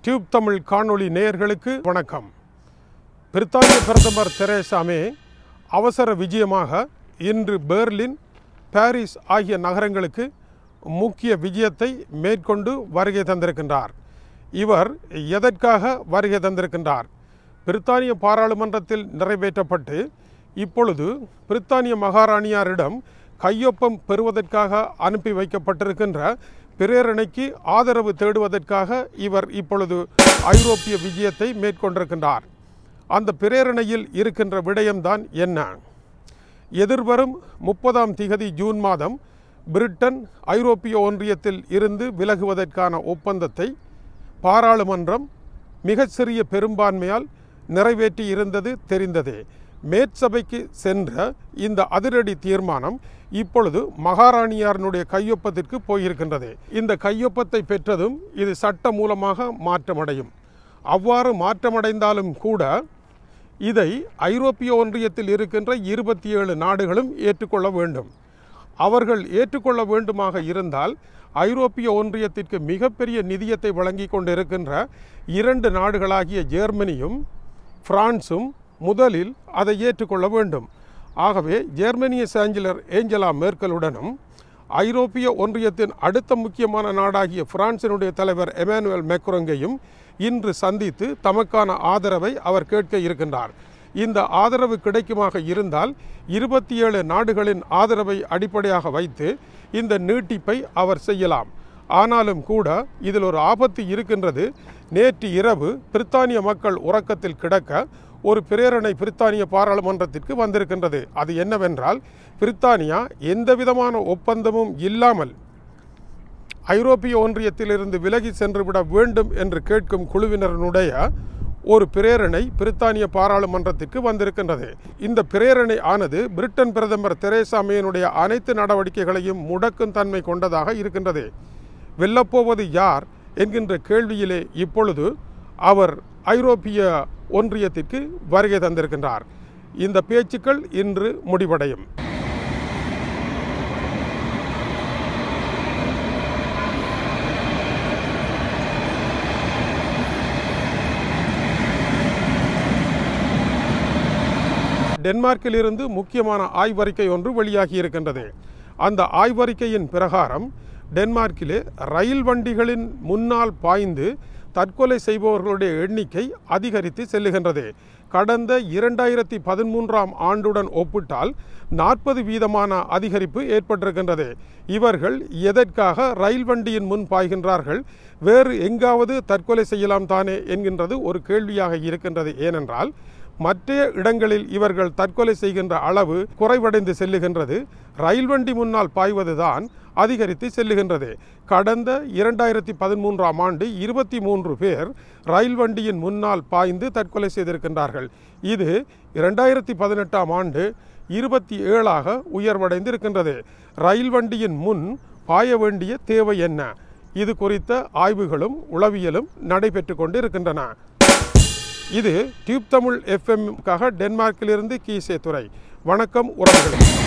Tube Tamil காணொளி நேயர்களுக்கு வணக்கம். பிரித்தானிய பிரதமர் தெரேசா மே அவசர விஜயமாக இன்று பெர்லின் பாரிஸ் ஆகிய நகரங்களுக்கு முக்கிய விஜயத்தை மேற்கொண்டு வருகை தந்திருக்கின்றார். இவர் எதற்காக வருகை தந்திருக்கின்றார்? பிரித்தானிய பாராளுமன்றத்தில் நிறைவேற்றப்பட்டு இப்பொழுது பிரித்தானிய மகாராணியாரிடம் கையொப்பம் பெறுவதற்காக அனுப்பி வைக்கப்பட்டிருக்கின்ற பிரேரணைக்கு ஆதரவு தேடுவதற்காக இவர் இப்பொழுது ஐரோப்பிய விஜயத்தை மேற்கொண்டிருக்கின்றார். அந்த பிரேரணையில் இருக்கின்ற விடயம்தான் என்ன? எதிர்வரும் முப்பதாம் திகதி ஜூன் மாதம் பிரிட்டன் ஐரோப்பிய ஒன்றியத்தில் இருந்து விலகுவதற்கான ஒப்பந்தத்தை பாராளுமன்றம் மிகச்சிறிய பெரும்பான்மையால் நிறைவேற்றி இருந்தது தெரிந்ததே. மேற்சபைக்கு சென்ற இந்த அதிரடி தீர்மானம் இப்பொழுது மகாராணியாரனுடைய கையொப்பத்திற்கு போயிருக்கின்றது. இந்த கையொப்பத்தை பெற்றதும் இது சட்ட மூலமாக மாற்றமடையும். அவ்வாறு மாற்றமடைந்தாலும் கூட இதை ஐரோப்பிய ஒன்றியத்தில் இருக்கின்ற இருபத்தி ஏழு நாடுகளும் ஏற்றுக்கொள்ள வேண்டும். அவர்கள் ஏற்றுக்கொள்ள வேண்டுமாக இருந்தால் ஐரோப்பிய ஒன்றியத்திற்கு மிகப்பெரிய நிதியத்தை வழங்கி கொண்டிருக்கின்ற இரண்டு நாடுகளாகிய ஜெர்மனியும் பிரான்சும் முதலில் அதை ஏற்றுக்கொள்ள வேண்டும். ஆகவே ஜெர்மனிய சாஞ்சலர் ஏஞ்சலா மேர்க்கலுடனும் ஐரோப்பிய ஒன்றியத்தின் அடுத்த முக்கியமான நாடாகிய பிரான்சினுடைய தலைவர் எமானுவேல் மேக்ரோங்கையும் இன்று சந்தித்து தமக்கான ஆதரவை அவர் கேட்க இருக்கின்றார். இந்த ஆதரவு கிடைக்குமாக இருந்தால் இருபத்தி ஏழு நாடுகளின் ஆதரவை அடிப்படையாக வைத்து இந்த நீட்டிப்பை அவர் செய்யலாம். ஆனாலும் கூட இதில் ஒரு ஆபத்து இருக்கின்றது. நேற்று இரவு பிரித்தானிய மக்கள் உறக்கத்தில் கிடக்க ஒரு பிரேரணை பிரித்தானிய பாராளுமன்றத்திற்கு வந்திருக்கின்றது. அது என்னவென்றால் பிரித்தானியா எந்த விதமான ஒப்பந்தமும் இல்லாமல் ஐரோப்பிய ஒன்றியத்திலிருந்து விலகி சென்றுவிட வேண்டும் என்று கேட்கும் குழுவினருடைய ஒரு பிரேரணை பிரித்தானிய பாராளுமன்றத்திற்கு வந்திருக்கின்றது. இந்த பிரேரணை ஆனது பிரிட்டன் பிரதமர் தெரேசா மேனுடைய அனைத்து நடவடிக்கைகளையும் முடக்கும் தன்மை கொண்டதாக இருக்கின்றது. வெல்லப்போவது யார் என்கின்ற கேள்வியிலே இப்பொழுது அவர் ஐரோப்பிய ஒன்றியத்திற்கு வருகை தந்திருக்கின்றார். இந்த பேச்சுக்கள் இன்று முடிவடையும். டென்மார்க்கில் இருந்து முக்கியமான ஆய்வறிக்கை ஒன்று வெளியாகி இருக்கின்றது அந்த ஆய்வறிக்கையின் பிரகாரம் டென்மார்க்கிலே ரயில் வண்டிகளின் முன்னால் பாய்ந்து தற்கொலை செய்பவர்களுடைய எண்ணிக்கை அதிகரித்து செல்லுகின்றது. கடந்த இரண்டாயிரத்தி பதிமூன்றாம் ஆண்டுடன் ஒப்பிட்டால் நாற்பது வீதமான அதிகரிப்பு ஏற்பட்டிருக்கின்றது. இவர்கள் எதற்காக ரயில் வண்டியின் முன் பாய்கின்றார்கள்? வேறு எங்காவது தற்கொலை செய்யலாம் தானே என்கின்றது ஒரு கேள்வியாக இருக்கின்றது. ஏனென்றால் மற்ற இடங்களில் இவர்கள் தற்கொலை செய்கின்ற அளவு குறைவடைந்து செல்லுகின்றது. ரயில் வண்டி முன்னால் பாய்வதுதான் அதிகரித்து செல்லுகின்றது. கடந்த இரண்டாயிரத்தி பதிமூன்றாம் ஆண்டு இருபத்தி மூன்று பேர் ரயில் வண்டியின் முன்னால் பாய்ந்து தற்கொலை செய்திருக்கின்றார்கள். இது இரண்டாயிரத்தி பதினெட்டாம் ஆண்டு இருபத்தி ஏழாக உயர்வடைந்து இருக்கின்றது ரயில் வண்டியின் முன் பாய வேண்டிய தேவை என்ன? இது குறித்த ஆய்வுகளும் உளவியலும் நடைபெற்று கொண்டு இருக்கின்றன இது டியூப் தமிழ் எஃப்எம்காக டென்மார்க்கிலிருந்து கீசே துறை வணக்கம் உறவுகளே.